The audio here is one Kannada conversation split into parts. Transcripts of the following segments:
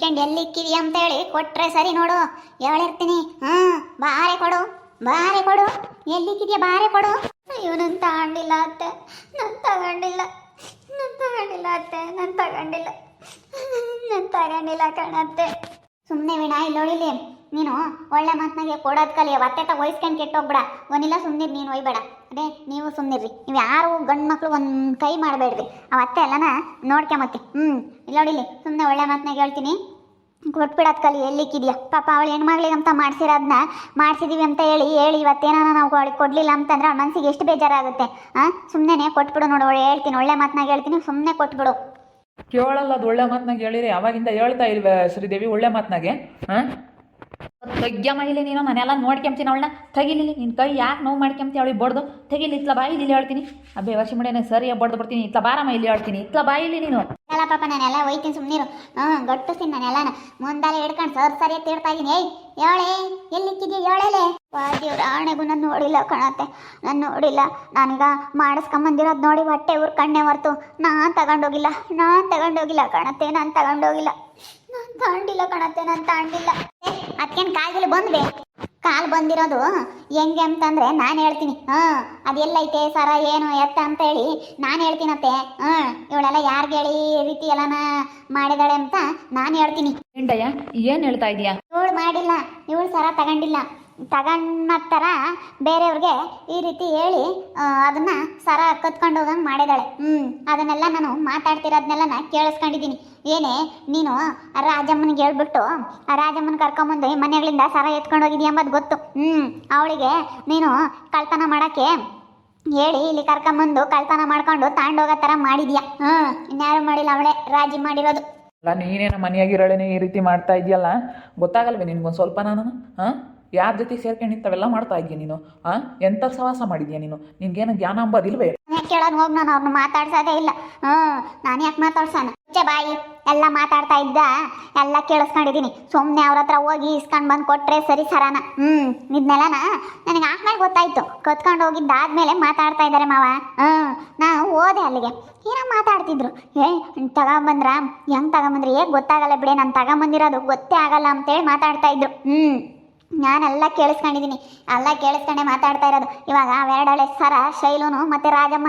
ಇಸ್ಕೊಂಡು ಎಲ್ಲಿ ಇಕ್ಕಿದಿ ಅಂತ ಹೇಳಿ ಕೊಟ್ರೆ ಸರಿ ನೋಡು. ಹೇಳಿರ್ತೀನಿ ಹಾ ಬಾರೆ ಕೊಡು ಬಾರೆ ಕೊಡು. ಎಲ್ಲಿಕ್ಕಿದೆಯಾ, ಬಾರೆ ಕೊಡು. ಅಯ್ಯೋ ತಗೊಂಡಿಲ್ಲ ಅತ್ತೆ. ನಾನು ತಗೊಂಡಿಲ್ಲ. ನಾನು ತಗೊಂಡಿಲ್ಲ ಅತ್ತೆ. ನಾನು ತಗೊಂಡಿಲ್ಲ. ನಾನು ತಗೊಂಡಿಲ್ಲ ಕಣತ್ತೆ. ಸುಮ್ಮನೆ ವಿಣ ಇಲ್ಲೋಳಿಲಿ ನೀನು ಒಳ್ಳೆ ಮಾತನಾಗೆ ಕೊಡೋದು ಕಲಿ ಒತ್ತೆ ತಗ ವಹಿಸ್ಕೊಂಡು ಕೆಟ್ಟೋಗ್ಬೇಡ. ಒಂದಿಲ್ಲ ಸುಮ್ಮನಿರಿ ನೀನು ಒಯ್ಬೇಡ. ಅದೇ ನೀವು ಸುಮ್ಮನಿರ್ರಿ ನೀವು ಯಾರು ಗಂಡು ಮಕ್ಕಳು ಒಂದು ಕೈ ಮಾಡಬೇಡ್ರಿ. ಆ ಅತ್ತೆ ಎಲ್ಲನ ನೋಡ್ಕೊಂಬತ್ತಿ ಹ್ಞೂ ಇಲ್ಲೋಡಿಲಿ ಸುಮ್ಮನೆ ಒಳ್ಳೆ ಮಾತನಾಗ ಹೇಳ್ತೀನಿ. ಕೊಟ್ಬಿಡೋದು ಕಲಿ ಎಲ್ಲಿಕ್ಕಿದ್ಯಾ ಪಾಪ ಅವಳು ಹೆಣ್ಮಗಳಿಗೆ ಅಂತ ಮಾಡಿಸಿರೋದನ್ನ ಮಾಡಿಸಿದೀವಿ ಅಂತ ಹೇಳಿ ಹೇಳಿ ಇವತ್ತೇನ ನಾವು ಅವಳಿಗೆ ಕೊಡಲಿಲ್ಲ ಅಂತಂದ್ರೆ ಅವ್ಳ ಮನಸ್ಸಿಗೆ ಎಷ್ಟು ಬೇಜಾರಾಗುತ್ತೆ? ಹಾಂ ಸುಮ್ಮನೆ ಕೊಟ್ಬಿಡು ನೋಡು, ಒಳ್ಳೆ ಹೇಳ್ತೀನಿ, ಒಳ್ಳೆ ಮಾತನಾಗ ಹೇಳ್ತೀನಿ ಸುಮ್ಮನೆ ಕೊಟ್ಬಿಡು. ಕೇಳಲ್ಲ ಅದು ಒಳ್ಳೆ ಮಾತನಾಗ ಹೇಳಿರಿ, ಅವಾಗಿಂದ ಹೇಳ್ತಾ ಇಲ್ವೇ ಶ್ರೀದೇವಿ, ಒಳ್ಳೆ ಮಾತನಾಗೆ? ಹಾಂ ತಗ್ಯ ಮಹಿಳೆ ನೀನು ನಾನೆಲ್ಲ ನೋಡ್ಕೊಂತೀನಿ ಅವಳನ್ನ. ತಗಿಲಿಲ್ಲ ನಿನ್ನ ಕೈ ಯಾಕೆ ನೋವು ಮಾಡ್ಕೊಂತಿ ಅವಳಿಗೆ ಬಡ್ದು? ತೆಗಿಲಿ, ಇತ್ಲ ಬಾಯಿ ಇಲ್ಲಿ ಹೇಳ್ತೀನಿ. ಅಬ್ಬೆ, ವರ್ಷ ಮಡಿನ ಸರಿಯಾಗಿ ಬಡ್ದು ಬರ್ತೀನಿ ಇತ್ಲ ಬಾರಮ್ಮ ಇಲ್ಲಿ ಹೇಳ್ತೀನಿ. ಇತ್ಲ ಇಲ್ಲಿ ನೀನು. ಅಲ್ಲ ಪಾಪ, ನಾನೆಲ್ಲ ಒಯ್ತೀನಿ ಸುಮ್ಮನಿರು ಹ್ಞೂ, ಗಟ್ಟಿಸ್ತೀನಿ ನಾನೆಲ್ಲನ. ಮುಂದಾಲೆ ಹಿಡ್ಕೊಂಡು ಸರ್ ಸರಿ ತೀರ್ತಾ ಇದೀನಿ. ಏಯ್ ಹೇಳೆ ಎಲ್ಲಿಕ್ಕಿದ್ಯಾ ಹೇಳಲೆ ವಾದ್ಯವ್ರ ಆಣೆಗೂ ನಾನು ನೋಡಿಲ್ಲ ಕಣತ್ತೆ. ನಾನು ನೋಡಿಲ್ಲ. ನಾನೀಗ ಮಾಡಿಸ್ಕೊಂಬಂದಿರೋದು ನೋಡಿ ಹೊಟ್ಟೆ ಊರು ಕಣ್ಣೆ ಹೊರ್ತು ನಾನು ತಗೊಂಡೋಗಿಲ್ಲ. ನಾನು ತಗೊಂಡೋಗಿಲ್ಲ ಕಣತ್ತೆ. ನಾನು ತಗೊಂಡೋಗಿಲ್ಲ. ನಾನು ತಾಂಡಿಲ್ಲ ಕಣತ್ತೆ ನಾನು ತಾಂಡಿಲ್ಲ ಅದಕ್ಕೇನು ಕಾಲ್ಗಿಲ್ ಬಂದ್ಬೇ ಕಾಲ್ ಬಂದಿರೋದು ಹೆಂಗೆ ಅಂತಂದ್ರೆ ನಾನು ಹೇಳ್ತೀನಿ. ಹಾಂ ಅದೆಲ್ಲೈತೆ ಸರ ಏನು ಎತ್ತ ಅಂತ ಹೇಳಿ ನಾನು ಹೇಳ್ತೀನತ್ತೆ. ಹಾ ಇವಳೆಲ್ಲ ಯಾರಿಗೆ ಹೇಳಿ ಈ ರೀತಿ ಎಲ್ಲನ ಮಾಡಿದಾಳೆ ಅಂತ ನಾನು ಹೇಳ್ತೀನಿ. ಏನ್ ಏನು ಹೇಳ್ತಾ ಇದೀಯಾ? ಇವಳು ಮಾಡಿಲ್ಲ ಇವಳು ಸರ ತಗೊಂಡಿಲ್ಲ. ತಗೊಂಡ ಥರ ಬೇರೆಯವ್ರಿಗೆ ಈ ರೀತಿ ಹೇಳಿ ಅದನ್ನ ಸರ ಕತ್ಕೊಂಡು ಹೋಗಂಗೆ ಮಾಡಿದಾಳೆ. ಹ್ಞೂ ಅದನ್ನೆಲ್ಲ ನಾನು ಮಾತಾಡ್ತಿರೋದನ್ನೆಲ್ಲ ನಾ ಕೇಳಿಸ್ಕೊಂಡಿದ್ದೀನಿ. ಏನೇ, ನೀನು ರಾಜಮ್ಮನಿಗೆ ಹೇಳ್ಬಿಟ್ಟು, ರಾಜಮ್ಮನ ಕರ್ಕೊಂಬಂದು ಈ ಮನೆಗಳಿಂದ ಸರ ಎತ್ಕೊಂಡು ಹೋಗಿದೀಯ ಎಂಬುದು ಗೊತ್ತು. ಹ್ಞೂ ಅವಳಿಗೆ ನೀನು ಕಳ್ತನ ಮಾಡೋಕ್ಕೆ ಹೇಳಿ, ಇಲ್ಲಿ ಕರ್ಕೊಂಬಂದು ಕಳ್ತನ ಮಾಡ್ಕೊಂಡು ತಾಂಡೋಗೋ ಥರ ಮಾಡಿದ್ಯಾ. ಹ್ಞೂ ಇನ್ಯಾರು ಮಾಡಿಲ್ಲ ಅವಳೆ, ರಾಜಿ ಮಾಡಿರೋದು. ಅಲ್ಲ, ನೀನೇನ ಮನೆಯಾಗಿರೋಳೇನೆ ಈ ರೀತಿ ಮಾಡ್ತಾ ಇದೆಯಲ್ಲ? ಗೊತ್ತಾಗಲ್ವೇ ನಿನ್ಗೊಂದು ಸ್ವಲ್ಪ ನಾನು? ಹಾಂ? ಯಾರ ಜೊತೆ ಸೇರ್ಕೊಂಡು ಇಂಥವೆಲ್ಲ ಮಾಡ್ತಾ ಇದೀಯ ನೀನು? ಆ? ಎಂತ ಸವಾಸ ಮಾಡಿದ್ಯಾ ನೀನು? ನಿನ್ಗೇನು ಜ್ಞಾನ ಅಂಬೋದಿಲ್ವೇ? ಕೇಳೋದು ಹೋಗಿ ನಾನು ಅವ್ರನ್ನ ಮಾತಾಡ್ಸೋದೇ ಇಲ್ಲ. ಹ್ಞೂ ನಾನು ಯಾಕೆ ಮಾತಾಡ್ಸೋಣ? ಬಾಯಿ, ಎಲ್ಲ ಮಾತಾಡ್ತಾ ಇದ್ದ, ಎಲ್ಲ ಕೇಳಿಸ್ಕೊಂಡಿದ್ದೀನಿ ಸುಮ್ಮನೆ ಅವ್ರ ಹತ್ರ ಹೋಗಿ ಇಸ್ಕೊಂಡು ಬಂದು ಕೊಟ್ರೆ ಸರಿ ಸರಾನ. ಹ್ಞೂ ಇದನ್ನೆಲ್ಲನ ನನಗೆ ಆಮೇಲೆ ಗೊತ್ತಾಯ್ತು. ಕತ್ಕೊಂಡು ಹೋಗಿದ್ದಾದ್ಮೇಲೆ ಮಾತಾಡ್ತಾ ಇದ್ದಾರೆ ಮಾವ. ಹ್ಞೂ ನಾನು ಹೋದೆ ಅಲ್ಲಿಗೆ. ಏನೋ ಮಾತಾಡ್ತಿದ್ರು. ಏ, ತಗೊಂಬಂದ್ರ? ಹೆಂಗೆ ತಗೊಂಬಂದ್ರಿ? ಹೇಗೆ ಗೊತ್ತಾಗಲ್ಲ ಬಿಡಿ. ನಾನು ತಗೊಂಬಂದಿರೋದು ಗೊತ್ತೇ ಆಗಲ್ಲ ಅಂತೇಳಿ ಮಾತಾಡ್ತಾ ಇದ್ರು. ಹ್ಞೂ ನಾನೆಲ್ಲ ಕೇಳಿಸ್ಕೊಂಡಿದ್ದೀನಿ ಎಲ್ಲ ಕೇಳಿಸ್ಕೊಂಡೆ ಮಾತಾಡ್ತಾ ಇರೋದು. ಇವಾಗ ಅವೆರಡಳೆ ಸರ, ಶೈಲೂನು ಮತ್ತೆ ರಾಜಮ್ಮ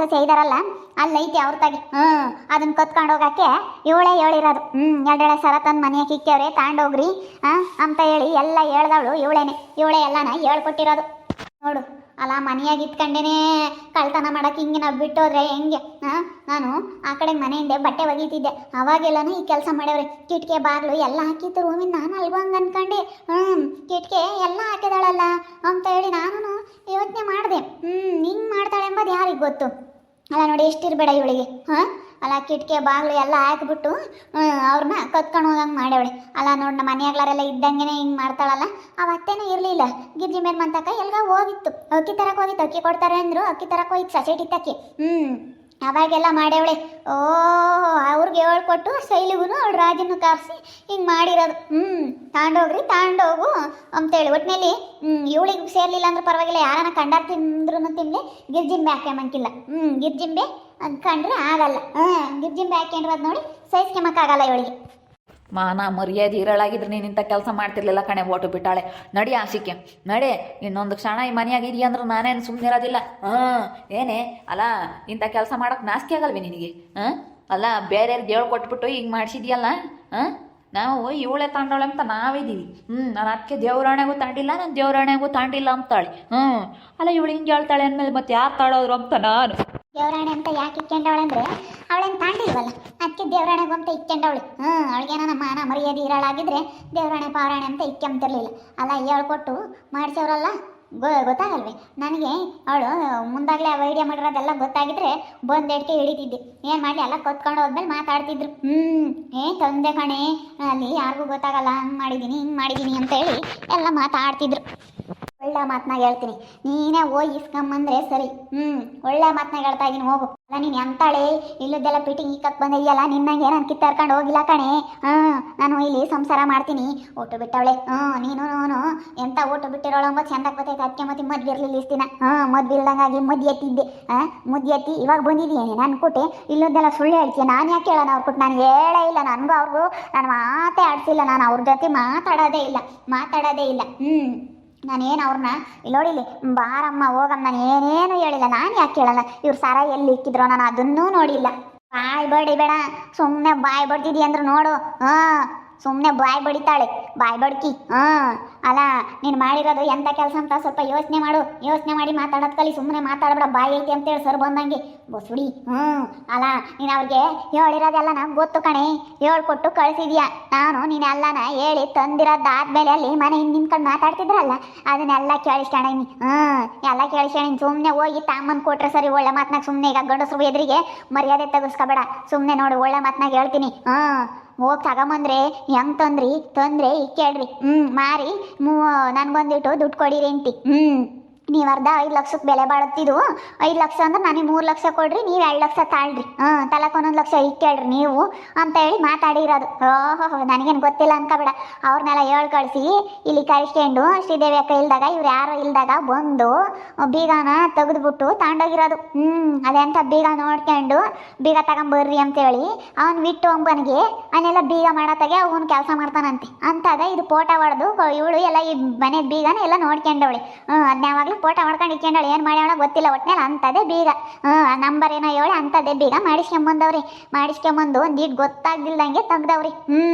ಸೊಸೆ ಇದಾರಲ್ಲ ಅಲ್ಲೈತಿ ಅವ್ರ ತಾಗಿ. ಹ್ಞೂ ಅದನ್ನ ಕತ್ಕೊಂಡು ಹೋಗಕ್ಕೆ ಇವಳೇ ಹೇಳಿರೋದು. ಹ್ಞೂ ಎರಡೆಳೆ ಸರ ತಂದು ಮನೆಗೆ ಕಿಕ್ಕವ್ರೆ ತಾಂಡೋಗ್ರಿ ಹಾಂ ಅಂತ ಹೇಳಿ ಎಲ್ಲ ಹೇಳ್ದವಳು ಇವಳೇನೆ. ಇವಳೇ ಎಲ್ಲನ ಹೇಳ್ಕೊಟ್ಟಿರೋದು. ನೋಡು, ಅಲ್ಲ ಮನೆಯಾಗಿ ಇಟ್ಕೊಂಡೇನೆ ಕಳ್ತನ ಮಾಡೋಕೆ ಹಿಂಗೆ ನಾವು ಬಿಟ್ಟೋದ್ರೆ ಹೆಂಗೆ ಹಾಂ ನಾನು ಆ ಕಡೆ ಮನೆ ಹಿಂದೆ ಬಟ್ಟೆ ಒಗೀತಿದ್ದೆ ಅವಾಗೆಲ್ಲನೂ ಈ ಕೆಲಸ ಮಾಡ್ಯವ್ರೆ ಕಿಟಕಿ ಬಾಗಿಲು ಎಲ್ಲ ಹಾಕಿತ್ತು ರೂಮಿನ ನಾನು ಅಲ್ಗೋ ಹಂಗೆ ಅನ್ಕೊಂಡೆ. ಹ್ಞೂ ಕಿಟಕಿ ಎಲ್ಲ ಹಾಕಿದಾಳಲ್ಲ. ಅಂತ ಹೇಳಿ ನಾನು ಯೋಚನೆ ಮಾಡಿದೆ. ಹ್ಞೂ ಹಿಂಗೆ ಮಾಡ್ತಾಳೆ ಎಂಬುದು ಯಾರಿಗೆ ಗೊತ್ತು? ಅಲ್ಲ ನೋಡಿ, ಎಷ್ಟಿರಬೇಡ ಇವಳಿಗೆ. ಹಾಂ? ಅಲ್ಲ, ಕಿಟಕಿ ಬಾಗಿಲು ಎಲ್ಲ ಹಾಕ್ಬಿಟ್ಟು ಅವ್ರನ್ನ ಕತ್ಕೊಂಡು ಹೋಗಂಗೆ ಮಾಡ್ಯವಳೆ ಅಲ್ಲ ನೋಡಿ, ನಮ್ಮ ಮನೆಯಾಗ್ಲಾರೆಲ್ಲ ಇದ್ದಂಗೆನೆ ಹಿಂಗೆ ಮಾಡ್ತಾಳಲ್ಲ. ಅವತ್ತೇನೂ ಇರಲಿಲ್ಲ. ಗಿರ್ಜಿ ಮೇಲೆ ಮಂತಕ ಎಲ್ಲ ಹೋಗಿತ್ತು. ಅಕ್ಕಿ ತರಕ್ಕೆ ಹೋಗಿತ್ತು. ಅಕ್ಕಿ ಕೊಡ್ತಾರೆ ಅಂದರು. ಅಕ್ಕಿ ತರಕ್ಕೆ ಹೋಗಿತ್ತು. ಸೊಸೈಟಿ ತಕ್ಕಿ ಹ್ಞೂ ಅವಾಗೆಲ್ಲ ಮಾಡ್ಯವಳೆ ಓ ಅವ್ರಿಗೆ ಹೇಳ್ಕೊಟ್ಟು ಶೈಲಿಗೂ ಅವ್ಳು ರಾಜನ್ನು ಕಾರಿಸಿ ಹಿಂಗೆ ಮಾಡಿರೋದು. ಹ್ಞೂ ತಾಂಡೋಗ್ರಿ, ತಾಂಡೋಗು ಅಂತೇಳಿ. ಒಟ್ಟಿನಲ್ಲಿ ಇವಳಿಗೆ ಸೇರ್ಲಿಲ್ಲ ಅಂದ್ರೆ ಪರವಾಗಿಲ್ಲ ಯಾರನ್ನ ಕಂಡಾರ್ ತಿಂದ್ರೂ ತಿನ್ಲಿ, ಗಿರ್ಜಿಂಬೆ ಹಾಕ್ಯಮಂಕಿಲ್ಲ ಹ್ಞೂ ಗಿರ್ಜಿಂಬೆ ಕಂಡ್ರೆ ಆಗಲ್ಲ. ಹ್ಞೂ ಗಿರ್ಜಿಂಬೆ ಅದು ನೋಡಿ ಸಹಿಸ್ಕೊಂಬಕ್ಕಾಗಲ್ಲ ಇವಳಿಗೆ. ಮಾನ ಮರ್ಯಾದೆ ಇರಳಾಗಿದ್ರೆ ನೀನು ಇಂಥ ಕೆಲಸ ಮಾಡ್ತಿರ್ಲಿಲ್ಲ ಕಣೆ, ಓಟು ಬಿಟ್ಟಾಳೆ. ನಡಿ ಆಸಿಕೆ ನಡೆ, ಇನ್ನೊಂದು ಕ್ಷಣ ಈ ಮನೆಯಾಗಿದೀಯ ಅಂದ್ರೆ ನಾನೇನು ಸುಮ್ಮನೆ ಇರೋದಿಲ್ಲ. ಹಾಂ, ಏನೇ? ಅಲ್ಲ, ಇಂಥ ಕೆಲಸ ಮಾಡೋಕೆ ನಾಸ್ತಿ ಆಗಲ್ವೇ ನಿನಗೆ? ಹಾಂ? ಅಲ್ಲ ಬೇರೆಯವ್ರಿಗೆ ಹೇಳ್ಕೊಟ್ಬಿಟ್ಟು ಹಿಂಗೆ ಮಾಡಿಸಿದ್ಯಲ್ಲ? ಹಾಂ? ನಾವು ಇವಳೆ ತಾಂಡೋಳೆ ಅಂತ ನಾವಿದ್ದೀವಿ. ಹ್ಞೂ ನಾನು ಅದಕ್ಕೆ ದೇವ್ರಾಣೆಗೂ ತಾಂಡಿಲ್ಲ, ನಾನು ದೇವ್ರಾಣೆಗೂ ತಾಂಡಿಲ್ಲ ಅಂತಾಳೆ. ಹ್ಞೂ. ಅಲ್ಲ, ಇವಳು ಹಿಂಗೆ ಹೇಳ್ತಾಳೆ ಅಂದಮೇಲೆ ಮತ್ತೆ ಯಾರು ತಾಳೋದ್ರು ಅಂತ ನಾನು. ದೇವರಾಣೆ ಅಂತ ಯಾಕೆ ಇಟ್ಕೊಂಡವಳೆ ಅವಳೇನು ತಾಂಡಿಲ್ವಲ್ಲ? ದೇವರಾಣೆಗೂ ಅಂತ ಇಕ್ಕೊಂಡವಳು. ಹ್ಞೂ, ಅವಳಿಗೇನೋ ನಮ್ಮ ಮಾನ ಮರ್ಯಾದೆ ಇರಳಾಗಿದ್ರೆ ದೇವರಾಣೆ ಪಾವರಾಣೆ ಅಂತ ಇಕ್ಕೊಂತಿರ್ಲಿಲ್ಲ ಅಲ್ಲ, ಹೇಳ್ಕೊಟ್ಟು ಮಾಡಿಸೋರಲ್ಲ? ಗೊ, ಗೊತ್ತಾಗಲ್ವೇ? ನನಗೆ ಅವಳು ಮುಂದಾಗಲೇ ಐಡಿಯಾ ಮಾಡಿರೋದೆಲ್ಲ ಗೊತ್ತಾಗಿದ್ರೆ ಬಂದೆಡ್ಕೆ ಹಿಡಿತಿದ್ದೆ. ಏನು ಮಾಡಲಿ ಎಲ್ಲ ಕೊತ್ಕೊಂಡು ಹೋದ್ಮೇಲೆ ಮಾತಾಡ್ತಿದ್ರು. ಹ್ಞೂ, ಏ ತಂದೆ ಕಣೆ, ಅಲ್ಲಿ ಯಾರಿಗೂ ಗೊತ್ತಾಗಲ್ಲ, ಹಂಗೆ ಮಾಡಿದ್ದೀನಿ ಹಿಂಗೆ ಮಾಡಿದ್ದೀನಿ ಅಂತೇಳಿ ಎಲ್ಲ ಮಾತಾಡ್ತಿದ್ರು. ಒಳ್ಳೆ ಮಾತನಾಗ ಹೇಳ್ತೀನಿ. ನೀನೇ ಹೋಗಿ ಇಸ್ಕೊಂಬಂದ್ರೆ ಸರಿ. ಹ್ಞೂ, ಒಳ್ಳೆ ಮಾತನಾಗ ಹೇಳ್ತಾ ಇದ್ದೀನಿ ಹೋಗು. ಅಲ್ಲ, ನೀನು ಎಂತಾಳೆ? ಇಲ್ಲದೆಲ್ಲ ಪಿಟಿಂಗ್ ಇಕ್ಕಕ್ಕೆ ಬಂದಿದೆಯಲ್ಲ ನಿನ್ನಂಗೆ ನಾನು ಕಿತ್ತಾರ್ಕೊಂಡು ಹೋಗಿಲ್ಲ ಕಣೆ. ಹಾಂ ನಾನು ಇಲ್ಲಿ ಸಂಸಾರ ಮಾಡ್ತೀನಿ. ಓಟು ಬಿಟ್ಟವಳೆ. ಹ್ಞೂ, ನೀನು, ನಾನು. ಎಂತ ಓಟು ಬಿಟ್ಟಿರೋಳು ಅಂಬ ಚಂದ ಗೊತ್ತೈತೆ ಅದಕ್ಕೆ ಮತ್ತೆ ಮದ್ವೆ ಇರಲಿಲ್ಲ ಇಷ್ಟು ದಿನ. ಹಾಂ ಮದ್ವೆ ಇಲ್ದಂಗಾಗಿ ಮದ್ವೆ ಎತ್ತಿದ್ದೆ. ಹಾಂ ಮದ್ವೆ ಎತ್ತಿ ಇವಾಗ ಬಂದಿದ್ದೀನಿ ನಾನು? ಕೊಟ್ಟೆ ಇಲ್ಲದೆಲ್ಲ ಸುಳ್ಳು ಹೇಳ್ತೀಯ? ನಾನು ಯಾಕೆ ಹೇಳೋಣ ಅವ್ರು ಕೊಟ್ಟು ನಾನು ಹೇಳೇ ಇಲ್ಲ. ನನಗೂ ಅವ್ರಿಗೂ ನಾನು ಮಾತೇ ಆಡ್ಸಿಲ್ಲ. ನಾನು ಅವ್ರ ಜೊತೆ ಮಾತಾಡೋದೇ ಇಲ್ಲ. ಮಾತಾಡೋದೇ ಇಲ್ಲ. ಹ್ಞೂ. ನಾನೇನು ಅವ್ರನ್ನ ಇಲ್ಲಿ ನೋಡಿಲಿ ಬಾರಮ್ಮ, ಹೋಗಮ್ಮ, ನಾನು ಏನೇನು ಹೇಳಿಲ್ಲ, ನಾನು ಯಾಕೆ ಕೇಳಲ್ಲ? ಇವ್ರು ಸರ ಎಲ್ಲಿ ಇಕ್ಕಿದ್ರೋ ನಾನು ಅದನ್ನೂ ನೋಡಿಲ್ಲ. ಬಾಯ್ ಬಡಿ ಬೇಡ ಸುಮ್ಮನೆ ಬಾಯ್ ಬಡ್ತಿದಿ ಅಂದ್ರೆ ನೋಡು ಹಾಂ ಸುಮ್ಮನೆ ಬಾಯ್ ಬಡಿತಾಳೆ, ಬಾಯ್ ಬಡ್ಕಿ ಹಾಂ ಅಲ್ಲ, ನೀನು ಮಾಡಿರೋದು ಎಂಥ ಕೆಲಸ ಅಂತ ಸ್ವಲ್ಪ ಯೋಚನೆ ಮಾಡು. ಯೋಚನೆ ಮಾಡಿ ಮಾತಾಡೋದು ಕಲಿ ಸುಮ್ಮನೆ ಮಾತಾಡಬೇಡ, ಬಾಯಿ ಐತಿ ಅಂತೇಳಿ ಸರ್ ಬಂದಂಗೆ. ಬಸುಡಿ ಹ್ಞೂ ಅಲ್ಲ, ನೀನು ಅವ್ರಿಗೆ ಹೇಳಿರೋದೆಲ್ಲ ನಂಗೆ ಗೊತ್ತು ಕಣೆ. ಹೇಳ್ಕೊಟ್ಟು ಕಳಿಸಿದ್ಯಾ? ನಾನು ನೀನೆಲ್ಲನ ಹೇಳಿ ತಂದಿರೋದಾದ್ಮೇಲೆ ಅಲ್ಲಿ ಮನೆ ಹಿಂದೆ ನಿಂತ್ಕೊಂಡು ಮಾತಾಡ್ತಿದ್ರಲ್ಲ, ಅದನ್ನೆಲ್ಲ ಕೇಳಿಸ್ಕೊಂಡೀನಿ ಹ್ಞೂ ಎಲ್ಲ ಕೇಳಿಸ್ಕೊಂಡೀನಿ ಸುಮ್ಮನೆ ಹೋಗಿ ತಾಮನ್ ಕೊಟ್ರೆ ಸರಿ, ಒಳ್ಳೆ ಮಾತನಾಗ ಸುಮ್ಮನೆ ಈಗ ಗಂಡಸ್ರು ಎದುರಿಗೆ ಮರ್ಯಾದೆ ತೆಗೆಸ್ಕೊಬೇಡ. ಸುಮ್ಮನೆ ನೋಡು, ಒಳ್ಳೆ ಮಾತನಾಗ ಹೇಳ್ತೀನಿ. ಹ್ಞೂ ಹೋಗಿ ತಗೊಂಬಂದ್ರೆ ಹೆಂಗ್ ತಂದ್ರಿ? ತಂದ್ರೆ ಈಗ ಕೇಳ್ರಿ. ಹ್ಞೂ ಮಾರಿ. ಮೂ ನನ್ಗೊಂದಿಟ್ಟು ದುಡ್ಡು ಕೊಡಿರಿ ಅಂತಿ ಹ್ಞೂ ನೀವು ಅರ್ಧ ಐದು ಲಕ್ಷಕ್ಕೆ ಬೆಲೆ ಬಾಳುತ್ತಿದ್ದು ಐದು ಲಕ್ಷ ಅಂದ್ರೆ ನನಗೆ ಮೂರು ಲಕ್ಷ ಕೊಡ್ರಿ, ನೀವು ಎರಡು ಲಕ್ಷ ತಾಳ್ರಿ. ಹಾಂ, ತಲಕ್ ಒಂದೊಂದು ಲಕ್ಷ ಕೇಳ್ರಿ ನೀವು ಅಂತ ಹೇಳಿ ಮಾತಾಡಿರೋದು. ಓಹೋ, ನನಗೇನು ಗೊತ್ತಿಲ್ಲ ಅನ್ಕೋಬೇಡ. ಅವ್ರನ್ನೆಲ್ಲ ಹೇಳ್ ಕಳಿಸಿ. ಇಲ್ಲಿ ಕಳಿಸ್ಕೊಂಡು ಶ್ರೀದೇವಿ ಅಕ್ಕ ಇಲ್ದಾಗ, ಇವ್ರು ಯಾರು ಇಲ್ದಾಗ ಬಂದು ಬೀಗನ ತೆಗೆದ್ಬಿಟ್ಟು ತಗೊಂಡೋಗಿರೋದು ಹ್ಞೂ ಅದೆಂಥ ಬೀಗ ನೋಡ್ಕೊಂಡು ಬೀಗ ತಗೊಂಬರ್ರಿ ಅಂತೇಳಿ ಅವ್ನು ಬಿಟ್ಟು ಅಂಬನಿಗೆ ಅವನ್ನೆಲ್ಲ ಬೀಗ ಮಾಡತ್ತಾಗೆ, ಅವನು ಕೆಲಸ ಮಾಡ್ತಾನಂತೆ. ಅಂತಾಗ ಇದು ಫೋಟೋ ಹೊಡೆದು, ಇವಳು ಎಲ್ಲ ಈ ಮನೆ ಬೀಗನ ಎಲ್ಲ ನೋಡ್ಕೊಂಡವಳೆ. ಹ್ಞೂ ಅದನ್ನ ಯಾವಾಗಲೂ ಫೋಟೋ ಮಾಡ್ಕೊಂಡು ಇಕ್ಕೊಂಡಾಳೆ, ಏನು ಮಾಡ್ಯಾಳ ಗೊತ್ತಿಲ್ಲ, ಒಟ್ನಲ್ಲಿ ಅಂತದೇ ಬೀಗ. ಹ್ಞೂ ನಂಬರ್ ಏನೋ ಹೇಳಿ ಅಂತದೇ ಬೀಗ. ಮಾಡಿಸ್ಕೊಂಬಂದವ್ರಿ, ಮಾಡಿಸ್ಕೊಂಬಂದು ಒಂದಿಟ್ಟು ಗೊತ್ತಾಗ್ದಿಲ್ದಂಗೆ ತೆಗ್ದವ್ರಿ. ಹ್ಞೂ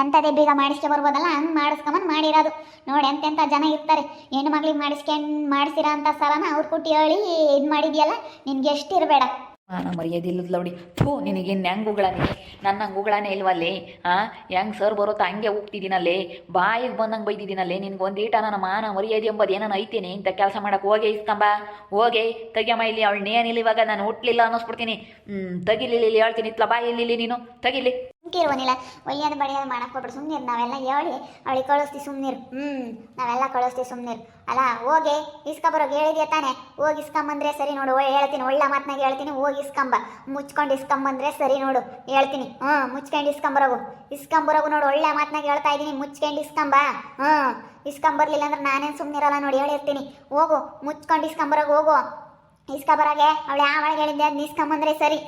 ಅಂಥದ್ದೇ ಬೀಗ ಮಾಡಿಸ್ಕೆ ಬರ್ಬೋದಲ್ಲ ಹಂಗೆ ಮಾಡಿಸ್ಕೊಂಬಂದು ಮಾಡಿರೋದು. ನೋಡಿ ಎಂತೆಂಥ ಜನ ಇರ್ತಾರೆ. ಹೆಣ್ಣು ಮಗಳಿಗೆ ಮಾಡಿಸ್ಕೊಂಡು ಮಾಡಿಸಿರೋ ಅಂಥ ಸಲನ ಅವ್ರು ಕುಟ್ಟಿ ಹೇಳಿ ಇದು ಮಾಡಿದ್ಯಲ್ಲ, ನಿನ್ಗೆ ಎಷ್ಟು ಇರಬೇಡ. ಮಾನ ಮರ್ಯಾದೆ ಇಲ್ಲದ ಲೌಡಿ ಥೂ ನಿನಗೇನು ಹೆಂಗೆ ಉಗಳಾನೆ ನನ್ನ ಹಂಗೆ ಉಗಳಾನೆ ಇಲ್ವಲ್ಲಿ? ಹಾಂ ಹೆಂಗೆ ಸರ್ ಬರುತ್ತಾ? ಹಂಗೆ ಹೋಗ್ತಿದ್ದೀನಲ್ಲೇ? ಬಾಯಿಗೆ ಬಂದಂಗೆ ಬೈದಿದ್ದೀನಲ್ಲೇ? ನಿನಗೆ ಒಂದು ನನ್ನ ಮಾನ ಮರ್ಯಾದೆ ಎಂಬುದು ಏನೋ ಐತೇನೆ? ಇಂಥ ಕೆಲಸ ಮಾಡೋಕೆ ಹೋಗೇ ಇಸ್ಕಂಬ ಹೋಗಿ ತೆಗಿಯಮ್ಮ ಇಲ್ಲಿ, ಅವಳು ನೇನಿಲ್ಲ ಇವಾಗ? ನಾನು ಹುಟ್ಟಲಿಲ್ಲ ಅನ್ನಿಸ್ಬಿಡ್ತೀನಿ. ಹ್ಞೂ ತೆಗಿಲಿಲ್ಲ ಇಲ್ಲಿ ಹೇಳ್ತೀನಿ. ಇತ್ಲ ಬಾ ಇಲ್ಲಿ ನೀನು? ತೆಗಿಲಿ. ಸುಮ್ಕಿರುವನಿಲ್ಲ ಒಯ್ಯೋದು ಬಡಿಯೋದು ಮಾಡಕ್ಕೆ ಹೋಗ್ಬಿಡು ಸುಮ್ಮನಿರು ನಾವೆಲ್ಲ ಹೇಳಿ ಅವಳಿಗೆ ಕಳಿಸ್ತೀವಿ ಸುಮ್ಮನಿರು ಹ್ಞೂ ನಾವೆಲ್ಲ ಕಳಿಸ್ತೀವಿ ಸುಮ್ಮನಿರು ಅಲ್ಲ, ಹೋಗಿ ಇಸ್ಕೊಂಬರೋಗಿ ಹೇಳಿದ್ಯಾ ತಾನೆ? ಹೋಗಿ ಇಸ್ಕೊಂಬಂದ್ರೆ ಸರಿ ನೋಡು ಹೇಳ್ತೀನಿ, ಒಳ್ಳೆ ಮಾತನಾಗ ಹೇಳ್ತೀನಿ, ಹೋಗಿ ಇಸ್ಕೊಂಬ. ಮುಚ್ಕೊಂಡು ಇಸ್ಕೊಂಬಂದ್ರೆ ಸರಿ ನೋಡು, ಹೇಳ್ತೀನಿ. ಹ್ಞೂ ಮುಚ್ಕೊಂಡು ಇಸ್ಕೊಂಬರೋಗು. ಇಸ್ಕೊಂಬರೋಗು ನೋಡು, ಒಳ್ಳೆ ಮಾತನಾಗ ಹೇಳ್ತಾ ಇದ್ದೀನಿ, ಮುಚ್ಕೊಂಡು ಇಸ್ಕೊಂಬ. ಹ್ಞೂ ಇಸ್ಕೊಂಬರ್ಲಿಲ್ಲ ಅಂದ್ರೆ ನಾನೇನು ಸುಮ್ಮನಿರಲ್ಲ ನೋಡಿ, ಹೇಳಿರ್ತೀನಿ. ಹೋಗು, ಮುಚ್ಕೊಂಡು ಇಸ್ಕೊಂಬರೋಗು ಹೋಗು. ಇಸ್ಕೊಂಬರಾಗೆ, ಅವಳು ಯಾವಾಗ ಹೇಳಿದ್ದೆ ಅದನ್ನ ಇಸ್ಕೊಂಬಂದ್ರೆ ಸರಿ.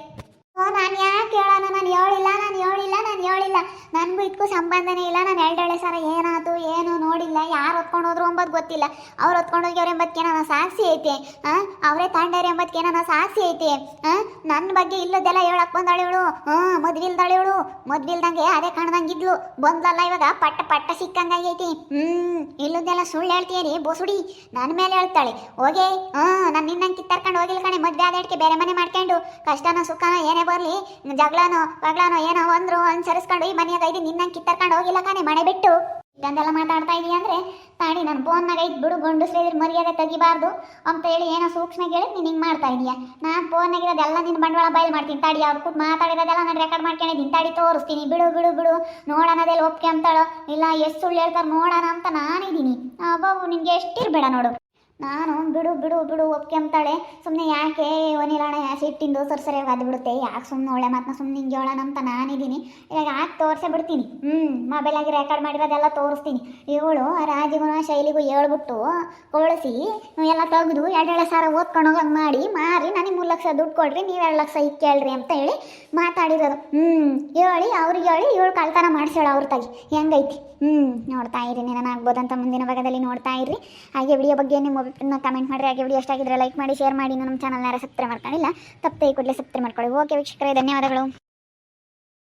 ನಾನು ಯಾಕೆ ಹೇಳೋಣ? ನಾನು ಹೇಳಿಲ್ಲ ನಾನು ಹೇಳಿಲ್ಲ ನಾನು ಹೇಳಿಲ್ಲ ನನಗೂ ಇದಕ್ಕೂ ಸಂಬಂಧನೇ ಇಲ್ಲ. ನಾನು ಎರಡೆಳೆ ಸರ ಏನಾಯ್ತು ಏನು ನೋಡಿಲ್ಲ. ಯಾರು ಹೊತ್ಕೊಂಡು ಹೋದ್ರು ಎಂಬುದು ಗೊತ್ತಿಲ್ಲ. ಅವ್ರು ಹೊತ್ಕೊಂಡು ಹೋಗ್ಯವ್ರು ಎಂಬದಕ್ಕೆ ನನ್ನ ಸಾಕ್ಷಿ ಐತೆ. ಹಾಂ ಅವರೇ ತಾಂಡವ್ರು ಎಂಬದಕ್ಕೆ ನನ್ನ ಸಾಕ್ಷಿ ಐತೆ. ಹಾಂ ನನ್ನ ಬಗ್ಗೆ ಇಲ್ಲದೆಲ್ಲ ಹೇಳಕ್ ಬಂದಾಳೆ ಇವಳು. ಹಾಂ ಮದ್ವಿಲ್ದಾಳೆ ಇವಳು. ಮದ್ವಿಲ್ದಂಗೆ ಅದೇ ಕಾಣ್ದಂಗಿದ್ಲು. ಬಂದ್ಲಲ್ಲ ಇವಾಗ ಪಟ್ಟ ಪಟ್ಟ ಸಿಕ್ಕಂಗಾಗೈತಿ. ಹ್ಮ್ ಇಲ್ಲದೆಲ್ಲ ಸುಳ್ಳು ಹೇಳ್ತೀಯರಿ, ಬೋಸುಡಿ. ನನ್ನ ಮೇಲೆ ಹೇಳ್ತಾಳೆ. ಹೋಗಿ. ಹಾಂ ನಾನು ನಿನ್ನಂಗೆ ಕಿತ್ತರ್ಕೊಂಡು ಹೋಗಿಲ್ಲ ಕಣೆ. ಮದ್ವೆ ಆದ ಬೇರೆ ಮನೆ ಮಾಡ್ಕೊಂಡು ಕಷ್ಟನ ಸುಖನ ಏನೇ ಬರಲಿ, ಜಗಳನೋ, ಪಗಳನೋ, ಏನೋ ಅಂದ್ರು ಸರಿಸ್ಕೊಂಡು ಈ ಮನೆಯಾಗ ಐದು ನಿನ್ನಂಗೆ ಕಿತ್ತರ್ಕೊಂಡು ಹೋಗಿಲ್ಲ ಕಾಣೆ ಮನೆ ಬಿಟ್ಟು. ಇದಂದೆಲ್ಲ ಮಾತಾಡ್ತಾ ಇದೀಯ ಅಂದ್ರೆ ತಾಡಿ ನನ್ನ ಫೋನ್ನಾಗ ಐದು ಬಿಡು ಗಂಡಸ್ರಿದ್ರೆ ಮರ್ಯಾದೆ ತೆಗಿಬಾರ್ದು ಅಂತ ಹೇಳಿ ಏನೋ ಸೂಕ್ಷ್ಮ ಹೇಳಿ ನೀನು ಹಿಂಗೆ ಮಾಡ್ತಾ ಇದೀಯ. ನಾನು ಫೋನ್ನಾಗಿರೋದೆಲ್ಲ ನಿನ್ನ ಬಂಡವಾಳ ಬಯಲು ಮಾಡ್ತೀನಿ ತಾಡಿ ಅವ್ರು ಕೂತ್ ಮಾತಾಡಿರೋದೆಲ್ಲ ನಾನು ರೆಕಾರ್ಡ್ ಮಾಡ್ಕೊಂಡಿದ್ದೀನಿ ತಾಡಿ ತೋರಿಸ್ತೀನಿ, ಬಿಡು ಬಿಡು ಬಿಡು. ನೋಡೋಣದೆಲ್ಲ ಒಪ್ಕೆ ಅಂತಾಳೋ? ಇಲ್ಲ, ಎಷ್ಟು ಸುಳ್ಳು ಹೇಳ್ತಾರೆ ನೋಡೋಣ ಅಂತ ನಾನಿದ್ದೀನಿ ಅಬ್ಬಾವು ನಿನಗೆ ಎಷ್ಟಿರಬೇಡ ನೋಡು. ನಾನು ಬಿಡು ಬಿಡು ಬಿಡು ಒಪ್ಕೊಂತಾಳೆ ಸುಮ್ಮನೆ ಯಾಕೆ ಒನಿಲಣ ಸಿಟ್ಟಿಂದು ಸರ್ ಸರಿಯಾಗಿ ಅದು ಬಿಡುತ್ತೆ ಯಾಕೆ ಸುಮ್ಮನೆ ಒಳ್ಳೆ ಮಾತನ್ನ ಸುಮ್ಮನೆ ಹಿಂಗೆ ಹೇಳೋಣ ಅಂತ ನಾನಿದ್ದೀನಿ. ಇವಾಗ ಯಾಕೆ ತೋರಿಸೇ ಬಿಡ್ತೀನಿ. ಹ್ಞೂ ಮೊಬೈಲಾಗಿ ರೆಕಾರ್ಡ್ ಮಾಡಿರೋದೆಲ್ಲ ತೋರಿಸ್ತೀನಿ. ಇವಳು ರಾಜಗುಣ ಶೈಲಿಗೂ ಹೇಳ್ಬಿಟ್ಟು ಕೊಳಿಸಿ ಎಲ್ಲ ತೆಗೆದು ಎರಡೆರಡು ಸಾವಿರ ಓದ್ಕೊಂಡು ಹೋಗಂಗೆ ಮಾಡಿ, ಮಾರಿ ನನಗೆ ಮೂರು ಲಕ್ಷ ದುಡ್ಡು ಕೊಡ್ರಿ, ನೀವು ಎರಡು ಲಕ್ಷ ಇಕ್ಕೆ ಕೇಳ್ರಿ ಅಂತ ಹೇಳಿ ಮಾತಾಡಿರೋದು. ಹ್ಞೂ ಹೇಳಿ, ಅವ್ರಿಗೆ ಹೇಳಿ ಇವಳು ಕಳ್ತನ ಮಾಡಿಸ್ಯಾಳ ಅವ್ರ ತಾಗಿ ಹೆಂಗೈತಿ? ಹ್ಞೂ ನೋಡ್ತಾ ಇರಿ ನಾನು ಆಗ್ಬೋದಂತ ಮುಂದಿನ ಭಾಗದಲ್ಲಿ ನೋಡ್ತಾ ಇರ್ರಿ. ಹಾಗೆ ವಿಡಿಯೋ ಬಗ್ಗೆ ನಿಮ್ಮ ಒಪಿನಿಯನ್ ಕಮೆಂಟ್ ಮಾಡಿರಿ. ಹಾಗೆ ವಿಡಿಯೋ ಎಷ್ಟಾಗಿದ್ರೆ ಲೈಕ್ ಮಾಡಿ ಶೇರ್ ಮಾಡಿ. ನಮ್ಮ ಚಾನಲ್ನಾರ ಸಬ್ಸ್ಕ್ರೈಬ್ ಮಾಡ್ಕೊಂಡಿಲ್ಲ, ತಪ್ಪದೆ ಕೂಡಲೇ ಸಬ್ಸ್ಕ್ರೈಬ್ ಮಾಡ್ಕೊಳ್ಳಿ. ಓಕೆ ವೀಕ್ಷಕರೇ, ಧನ್ಯವಾದಗಳು.